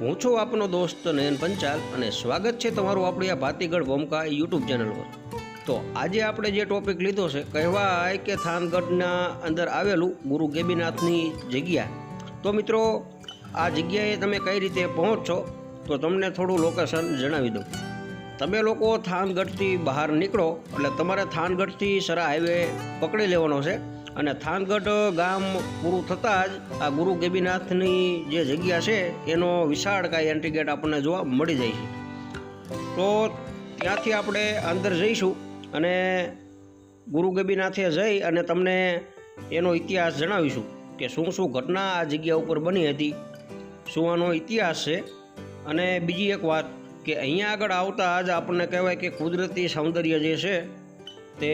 હું છું આપનો દોસ્ત નયન પંચાલ અને સ્વાગત છે તમારું આપણી આ ભાતીગઢ વોમકા યુટ્યુબ ચેનલ પર. તો આજે આપણે જે ટોપિક લીધો છે, કહેવાય કે થાનગઢના અંદર આવેલું ગુરુ ગેબીનાથની જગ્યા. તો મિત્રો, આ જગ્યાએ તમે કઈ રીતે પહોંચશો તો તમને થોડું લોકેશન જણાવી દઉં. તમે લોકો થાનગઢથી બહાર નીકળો, એટલે તમારે થાનગઢથી સરા હાઈવે પકડી લેવાનો છે. અને થાનગઢ ગામ પૂરું થતાં જ આ ગુરુ ગેબીનાથની જે જગ્યા છે, એનો વિશાળ કાંઈ એન્ટ્રી ગેટ આપણને જોવા મળી જાય છે. તો ત્યાંથી આપણે અંદર જઈશું અને ગુરુ ગેબીનાથે જઈ અને તમને એનો ઇતિહાસ જણાવીશું કે શું શું ઘટના આ જગ્યા ઉપર બની હતી શું આનો ઇતિહાસ છે. અને બીજી એક વાત કે અહીંયા આગળ આવતા જ આપણને કહેવાય કે કુદરતી સૌંદર્ય જે છે, તે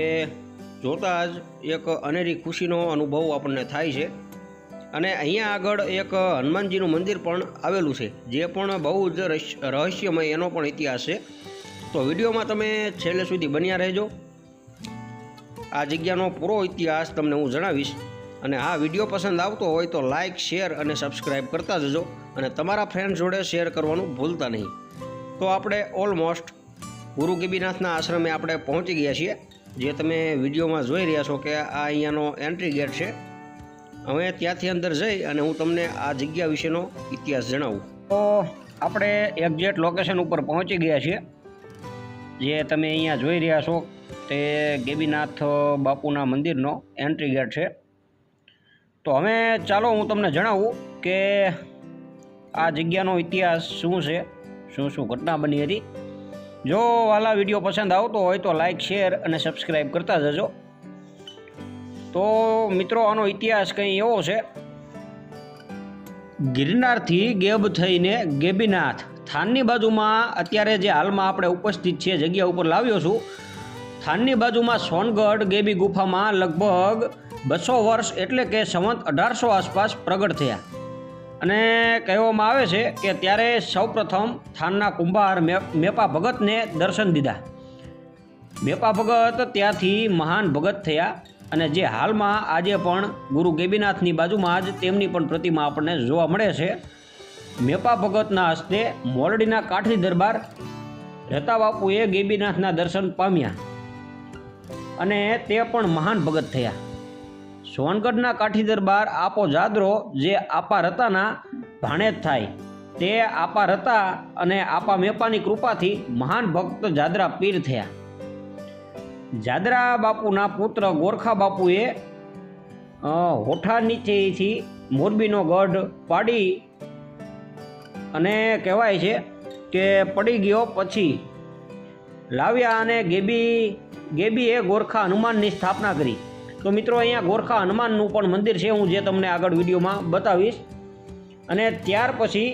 જોતાં જ એક અનેરી ખુશીનો અનુભવ આપણને થાય છે. અને અહીંયા આગળ એક હનુમાનજીનું મંદિર પણ આવેલું છે, જે પણ બહુ જ રહસ્ય- રહસ્યમય એનો પણ ઇતિહાસ છે. તો વિડીયોમાં તમે છેલ્લે સુધી બન્યા રહેજો. આ જગ્યાનો પૂરો ઇતિહાસ તમને હું જણાવીશ. અને આ વીડિયો પસંદ આવતો હોય તો લાઇક શેર અને સબસ્ક્રાઈબ કરતા જજો. અને તમારા ફ્રેન્ડ જોડે શેર કરવાનું ભૂલતા નહીં. તો આપણે ઓલમોસ્ટ ગુરુ ગિબીનાથના આશ્રમે આપણે પહોંચી ગયા છીએ. જે તમે વિડીયોમાં જોઈ રહ્યા છો કે આ અહીંયાનો એન્ટ્રી ગેટ છે. હવે ત્યાંથી અંદર જઈ અને હું તમને આ જગ્યા વિશેનો ઇતિહાસ જણાવું. તો આપણે એક્ઝેક્ટ લોકેશન ઉપર પહોંચી ગયા છીએ. જે તમે અહીંયા જોઈ રહ્યા છો તે ગેબીનાથ બાપુના મંદિરનો એન્ટ્રી ગેટ છે. તો હવે ચાલો હું તમને જણાવું કે આ જગ્યાનો ઇતિહાસ શું છે, શું શું ઘટના બની હતી. જો વાલા વીડિયો પસંદ આવતો હોય તો લાઇક શેર અને સબસ્ક્રાઈબ કરતા જજો. તો મિત્રો, આનો ઇતિહાસ કંઈ એવો છે? ગિરનારથી ગેબ થઈને ગેબીનાથ થાનની બાજુમાં અત્યારે જે હાલમાં આપણે ઉપસ્થિત છીએ, જગ્યા ઉપર લાવ્યો છું. થાનની બાજુમાં સોનગઢ ગેબી ગુફામાં લગભગ બસો વર્ષ એટલે કે સંવત અઢારસો આસપાસ પ્રગટ થયા. અને કહેવામાં આવે છે કે ત્યારે સૌપ્રથમ થાનના કુંભાર મેપા ભગતને દર્શન દીધા. મેપા ભગત ત્યાંથી મહાન ભગત થયા અને જે હાલમાં આજે પણ ગુરુ ગેબીનાથની બાજુમાં જ તેમની પણ પ્રતિમા આપણને જોવા મળે છે. મેપા ભગતના હસ્તે મોરડીના કાઠી દરબાર રતા બાપુએ ગેબીનાથના દર્શન પામ્યા અને તે પણ મહાન ભગત થયા. સોનગઢના કાઠી દરબાર આપો જાદરો જે આપા રતાના ભાણેજ થાય. તે આપા રતા અને આપા મેપાની કૃપાથી મહાન ભક્ત જાદરા પીર થયા. જાદરા બાપુના પુત્ર ગોરખા બાપુએ હોઠા નીચેથી મોરબીનો ગઢ પાડી અને કહેવાય છે કે પડી ગયો પછી લાવ્યા અને ગેબી, ગેબીએ ગોરખા હનુમાનની સ્થાપના કરી. તો મિત્રો અહીંયા ગોરખા હનુમાનનું પણ મંદિર છે, હું જે તમને આગળ વિડીયોમાં બતાવીશ. અને ત્યાર પછી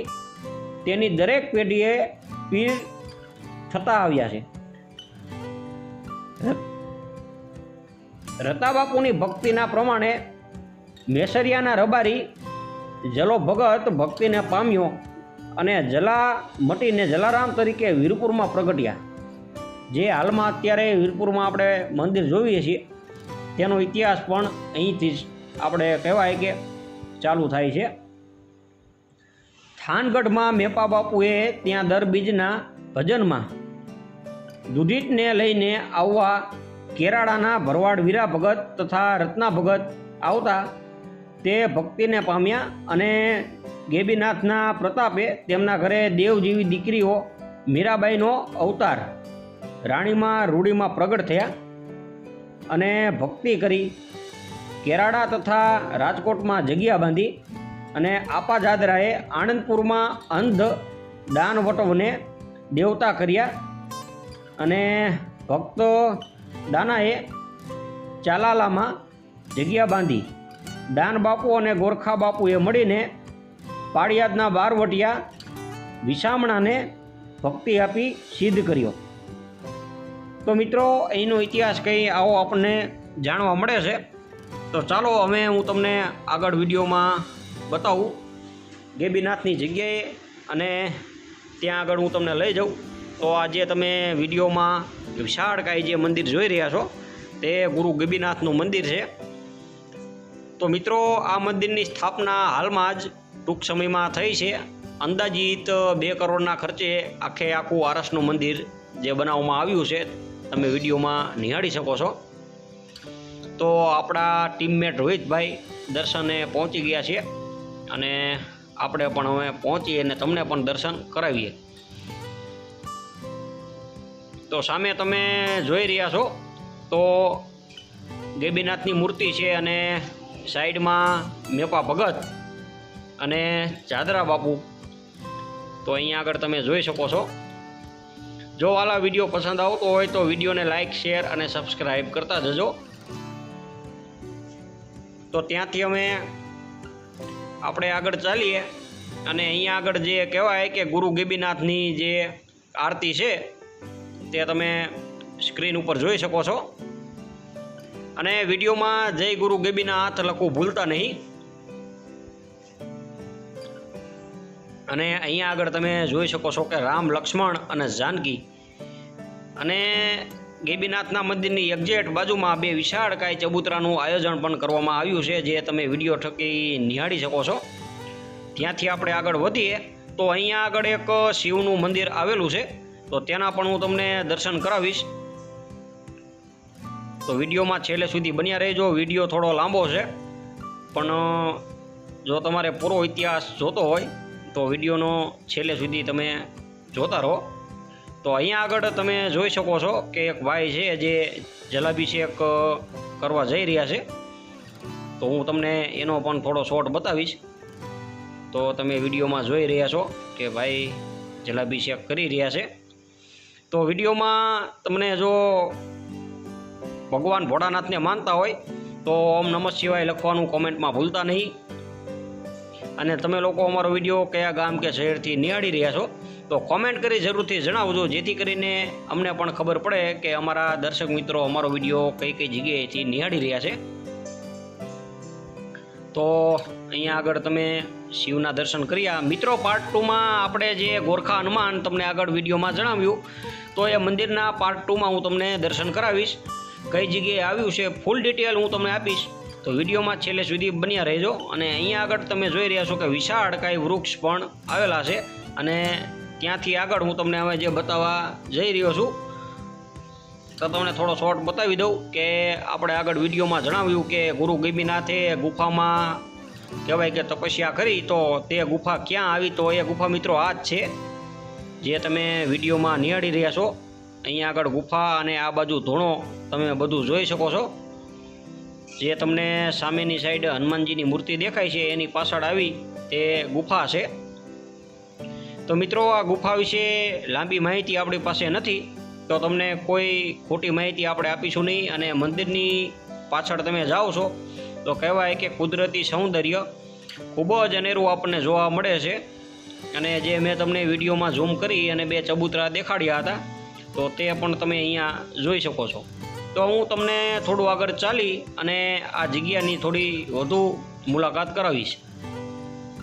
તેની દરેક પેઢીએ પીર થતા આવ્યા છે. રતાબાપુની ભક્તિના પ્રમાણે મેસરિયાના રબારી જલો ભગત ભક્તિને પામ્યો અને જલા મટીને જલારામ તરીકે વીરપુરમાં પ્રગટ્યા. જે હાલમાં અત્યારે વીરપુરમાં આપણે મંદિર જોઈએ છીએ. તેનો ઇતિહાસ પણ અહીંથી જ આપણે કહેવાય કે ચાલુ થાય છે. થાનગઢમાં મેપા બાપુએ ત્યાં દર બીજના ભજનમાં દુધિતને લઈને આવવા કેરાળાના ભરવાડ વીરા ભગત તથા રત્ના ભગત આવતા તે ભક્તિને પામ્યા અને ગેબીનાથના પ્રતાપે તેમના ઘરે દેવ જેવી દીકરીઓ મીરાબાઈનો અવતાર રાણીમાં રૂડીમાં પ્રગટ થયા. અને ભક્તિ કરી કેરાડા તથા રાજકોટમાં જગ્યા બાંધી અને આપા જાદરાએ આણંદપુરમાં અંધ દાનવટવને દેવતા કર્યા અને ભક્ત દાનાએ ચાલાલામાં જગ્યા બાંધી. દાન બાપુ અને ગોરખા બાપુએ મળીને પાળિયાદના બારવટિયા વિસામણાને ભક્તિ આપી સિદ્ધ કર્યો. તો મિત્રો, અહીંનો ઇતિહાસ કંઈ આવો આપણને જાણવા મળે છે. તો ચાલો હવે હું તમને આગળ વિડીયોમાં બતાવું. ગેબીનાથની જગ્યાએ અને ત્યાં આગળ હું તમને લઈ જાઉં. તો આજે તમે વિડીયોમાં વિશાળકાય જે મંદિર જોઈ રહ્યા છો, તે ગુરુ ગેબીનાથનું મંદિર છે. તો મિત્રો, આ મંદિરની સ્થાપના હાલમાં જ ટૂંક સમયમાં થઈ છે. અંદાજિત બે કરોડના ખર્ચે આખે આખું આરસનું મંદિર જે બનાવવામાં આવ્યું છે તમે વિડીયોમાં નિહાળી શકો છો. તો આપણા ટીમમેટ રોહિતભાઈ દર્શને પહોંચી ગયા છીએ અને આપણે પણ હવે પહોંચીએ અને તમને પણ દર્શન કરાવીએ. તો સામે તમે જોઈ રહ્યા છો, તો ગેબીનાથની મૂર્તિ છે અને સાઈડમાં મેપા ભગત અને ચાદરા બાપુ. તો અહીંયા આગળ તમે જોઈ શકો છો. જો વાલા વીડિયો પસંદ આવતો હોય તો વિડીયોને લાઇક શેર અને સબસ્ક્રાઈબ કરતા જજો. તો ત્યાંથી અમે આપણે આગળ ચાલીએ અને અહીંયા આગળ જે કહેવાય કે ગુરુ ગેબીનાથની જે આરતી છે, તે તમે સ્ક્રીન ઉપર જોઈ શકો છો. અને વિડીયોમાં જય ગુરુ ગેબીનાથ લખવું ભૂલતા નહીં. અને અહીંયા આગળ તમે જોઈ શકો છો કે રામ લક્ષ્મણ અને જાનકી અને ગેબીનાથના મંદિરની એક્ઝેટ બાજુમાં બે વિશાળ કાય ચબૂતરાનું આયોજન પણ કરવામાં આવ્યું છે, જે તમે વીડિયો થકી નિહાળી શકો છો. ત્યાંથી આપણે આગળ વધીએ, તો અહીંયા આગળ એક શિવનું મંદિર આવેલું છે, તો તેના પણ હું તમને દર્શન કરાવીશ. તો વિડીયોમાં છેલ્લે સુધી બન્યા રહેજો, વીડિયો થોડો લાંબો છે, પણ જો તમારે પૂરો ઇતિહાસ જોતો હોય તો વિડીયોનો છેલ્લે સુધી તમે જોતા રહો. તો અહીંયા આગળ તમે જોઈ શકો છો કે એક ભાઈ છે જે જલાબીશેક કરવા જઈ રહ્યા છે. તો હું તમને એનો પણ થોડો શોર્ટ બતાવીશ. તો તમે વિડીયોમાં જોઈ રહ્યા છો કે ભાઈ જલાબી શેક કરી રહ્યા છે. તો વિડીયોમાં તમને જો ભગવાન ભોળાનાથને માનતા હોય, તો ઓમ નમઃ શિવાય લખવાનું કોમેન્ટમાં ભૂલતા નહીં. અને તમે લોકો અમારો વીડિયો કયા ગામ કે શહેરથી નિહાળી રહ્યા છો, તો કોમેન્ટ કરી જરૂરથી જણાવજો, જેથી કરીને અમને પણ ખબર પડે કે અમારા દર્શક મિત્રો અમારો વીડિયો કઈ કઈ જગ્યાએથી નિહાળી રહ્યા છે. તો અહીંયા આગળ તમે શિવના દર્શન કર્યા. મિત્રો પાર્ટ ટુમાં આપણે જે ગોરખા હનુમાન તમને આગળ વિડીયોમાં જણાવ્યું, તો એ મંદિરના પાર્ટ ટુમાં હું તમને દર્શન કરાવીશ. કઈ જગ્યાએ આવ્યું છે ફૂલ ડિટેલ હું તમને આપીશ. તો વિડીયોમાં છેલ્લે સુધી બન્યા રહેજો અને અહીંયા આગળ તમે જોઈ રહ્યા છો કે વિશાળ કાંઈ વૃક્ષ પણ આવેલા છે અને ત્યાંથી આગળ હું તમને હવે જે બતાવવા જઈ રહ્યો છું, તો તમને થોડો શોર્ટ બતાવી દઉં કે આપણે આગળ વિડીયોમાં જણાવ્યું કે ગુરુ ગિબીનાથે ગુફામાં કહેવાય કે તપસ્યા કરી તો તે ગુફા ક્યાં આવી તો એ ગુફા મિત્રો આ જ છે, જે તમે વિડીયોમાં નિહાળી રહ્યા છો. અહીંયા આગળ ગુફા અને આ બાજુ ધૂણો તમે બધું જોઈ શકો છો. જે તમને સામેની સાઈડ હનુમાનજીની મૂર્તિ દેખાય છે, એની પાછળ આવી તે ગુફા છે. તો મિત્રો, આ ગુફા વિશે લાંબી માહિતી આપણી પાસે નથી. તો તમને કોઈ ખોટી માહિતી આપણે આપીશું નહીં અને મંદિરની પાછળ તમે જાઓ છો, તો કહેવાય કે કુદરતી સૌંદર્ય ખૂબ જ અનેરું આપણને જોવા મળે છે. અને જે મેં તમને વિડીયોમાં ઝૂમ કરી અને બે ચબૂતરા દેખાડ્યા હતા, તો તે પણ તમે અહીંયા જોઈ શકો છો. તો હું તમને થોડું આગળ ચાલી અને આ જગ્યાની થોડી વધુ મુલાકાત કરાવીશ.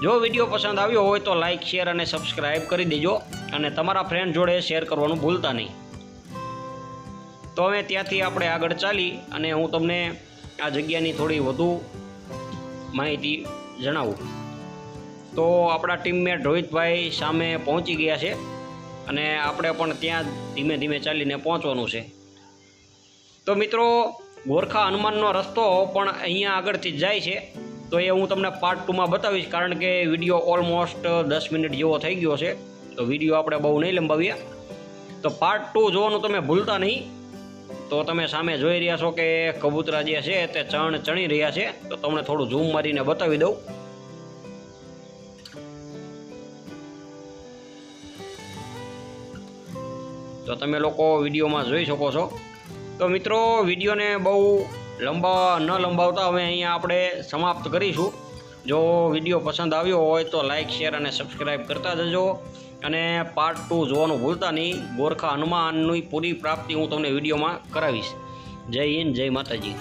જો વીડિયો પસંદ આવ્યો હોય તો લાઇક શેર અને સબસ્ક્રાઈબ કરી દેજો અને તમારા ફ્રેન્ડ જોડે શેર કરવાનું ભૂલતા નહીં. તો હવે ત્યાંથી આપણે આગળ ચાલી અને હું તમને આ જગ્યાની થોડી વધુ માહિતી જણાવું. તો આપણા ટીમમેટ રોહિતભાઈ સામે પહોંચી ગયા છે અને આપણે પણ ત્યાં ધીમે ધીમે ચાલીને પહોંચવાનું છે. તો મિત્રો, ગોરખા હનુમાનનો રસ્તો પણ અહીંયા આગળથી જાય છે. તો એ હું તમને પાર્ટ ટુમાં બતાવીશ, કારણ કે વીડિયો ઓલમોસ્ટ દસ મિનિટ જેવો થઈ ગયો છે. તો વીડિયો આપણે બહુ નહીં લંબાવીએ. તો પાર્ટ ટુ જોવાનું તમે ભૂલતા નહીં. તો તમે સામે જોઈ રહ્યા છો કે કબૂતરા જે છે તે ચણ ચણી રહ્યા છે. તો તમને થોડું ઝૂમ મારીને બતાવી દઉં. તો તમે લોકો વિડીયોમાં જોઈ શકો છો. તો મિત્રો, વિડીયોને બહુ લંબા ન લંબાવતા હવે અહીંયા આપણે સમાપ્ત કરીશું. જો વીડિયો પસંદ આવ્યો હોય તો લાઇક શેર અને સબસ્ક્રાઈબ કરતા જજો. અને પાર્ટ ટુ જોવાનું ભૂલતા નહીં. ગોરખા હનુમાનની પૂરી પ્રાપ્તિ હું તમને વિડીયોમાં કરાવીશ. જય હિન્દ, જય માતાજી.